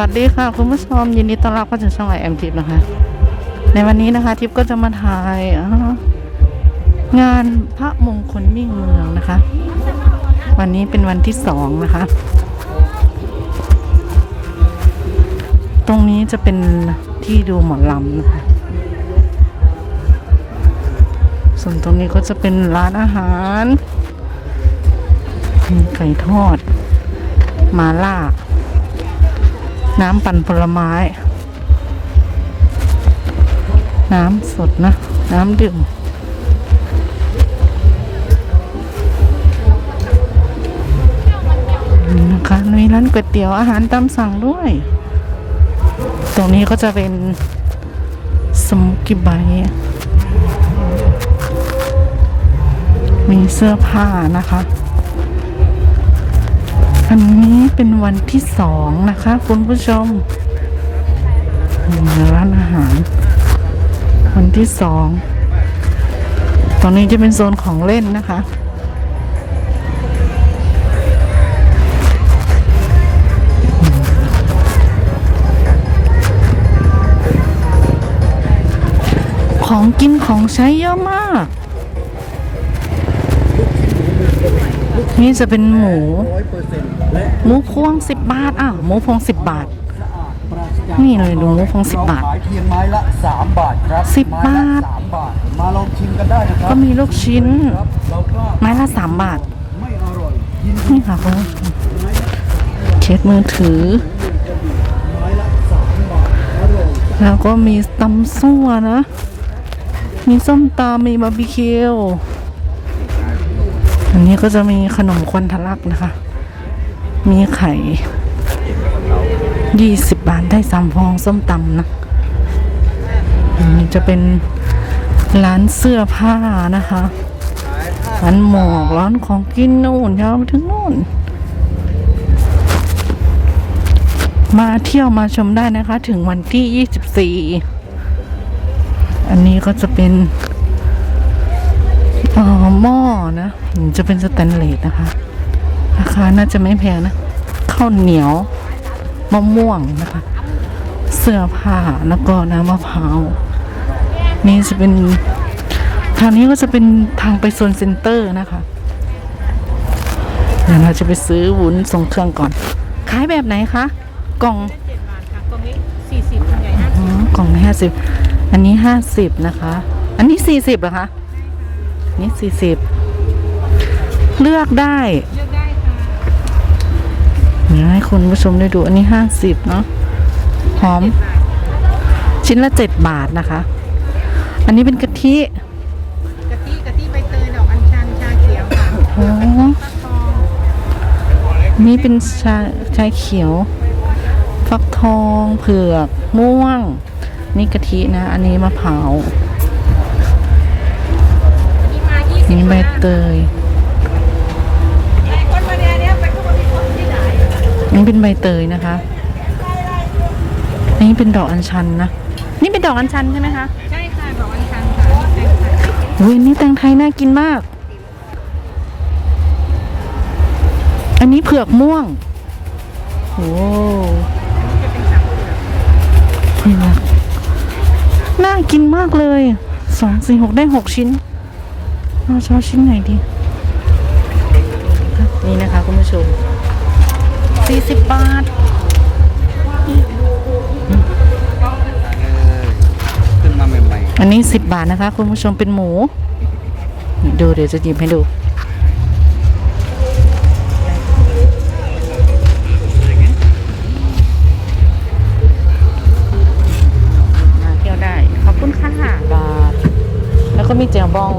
วัสดีค่ะคุณผู้ชมยินดีต้อนรับเข้าสู่ช่องไอแอมทิปนะคะ ในวันนี้นะคะ ทิปก็จะมาถ่ายงานพระมงคลมิ่งเมืองนะคะ วันนี้เป็นวันที่สองนะคะ ตรงนี้จะเป็นที่ดูหมอลำนะคะส่วนตรงนี้ก็จะเป็นร้านอาหารมีไก่ทอด มาล่า น้ำปั่นผลไม้ น้ำสดนะ น้ำดื่มนะคะมีร้านก๋วยเตี๋ยวอาหารตามสั่งด้วย ตรงนี้ก็จะเป็นสมุกิไบท์มีเสื้อผ้านะคะ อันนี้เป็นวันที่สองนะคะ คุณผู้ชมร้านอาหาร วันที่สอง ตอนนี้จะเป็นโซนของเล่นนะคะของกินของใช้เยอะมาก นี่จะเป็นหมู ร้อยเปอร์เซ็นต์และหมูพวงสิบบาทอ้าวหมูพวงสิบบาทสะอาดปราศจากนี่เลยดูหมูพวงสิบบาทเรขายเพียงไม้ละสามบาทครับสิบบาทไม้ละสามบาท มาลองชิมกันได้นะครับก็มีลูกชิ้นครับเราก็ไม้ละสามบาทไม่อร่อยยินดีนี่ค่ะคุณผู้ชมเคสมือถือไม้ละสามบาทอร่อยแล้วก็มีตำซั่วนะ มีส้มตำมีบาร์บีคิวอันนี้ก็จะมีขนมควันทะลักนะคะ มีไข่ยี่สิบบาทได้สามฟองส้มตำนะอันนี้จะเป็นร้านเสื้อผ้านะคะร้านหมอกร้านของกินนู่นยาวไปถึงนู่น มาเที่ยวมาชมได้นะคะ ถึงวันที่24อันนี้ก็จะเป็นอ่อหม้อนะ จะเป็นสแตนเลสนะคะ ราคาน่าจะไม่แพงนะข้าวเหนียวมะม่วงนะคะ เสื้อผ้าแล้วก็น้ำมะพร้าวนี่จะเป็นทางนี้ก็จะเป็นทางไปโซนเซ็นเตอร์นะคะเดี๋ยวเราจะไปซื้อวุ้นส่งเครื่องก่อนขายแบบไหนคะกล่องเจ็ดบาทค่ะกล่องนี้สี่สิบกล่องใหญ่ห้าอ๋อกล่องห้าสิบอันนี้ห้าสิบนะคะ อันนี้สี่สิบเหรอคะนี่สี่สิบเลือกได้เลือกได้ค่ะเดี๋ยว ให้คุณผู้ชมได้ดูอันนี้ห้าสิบเนาะหอม ชิ้นละเจ็ดบาทนะคะ อันนี้เป็นกะทิกะทิกะทิใบเตยดอกอัญชันชาเขียวค่ะโอ้ฟักทองนี่เป็นชาชาเขียว ฟักทองเผือก ม่วง นี่กะทินะ อันนี้มะพร้าวนี่มายี่สิบนี่ใบเตย คนมาเนี่ยเนี่ยไปทุกคนที่คนที่ไหน นี่เป็นใบเตยนะคะอันนี้เป็นดอกอัญชันนะ นี่เป็นดอกอัญชันใช่ไหมคะ ใช่ค่ะ ดอกอัญชันค่ะนี่เป็นค่ะอุ้ยนี่แตงไทยน่ากินมาก อันนี้เผือกม่วง โอ้เผือกน่ากินมากเลย สองสี่หกได้หกชิ้นเราชอบชิ้นไหนดี นี่นะคะคุณผู้ชม สี่สิบบาทขึ้นมาใหม่อันนี้สิบบาทนะคะ คุณผู้ชมเป็นหมู ดูเดี๋ยวจะหยิบให้ดูมาเที่ยวได้ ขอบคุณค่ะบาท แล้วก็มีเจียวบอง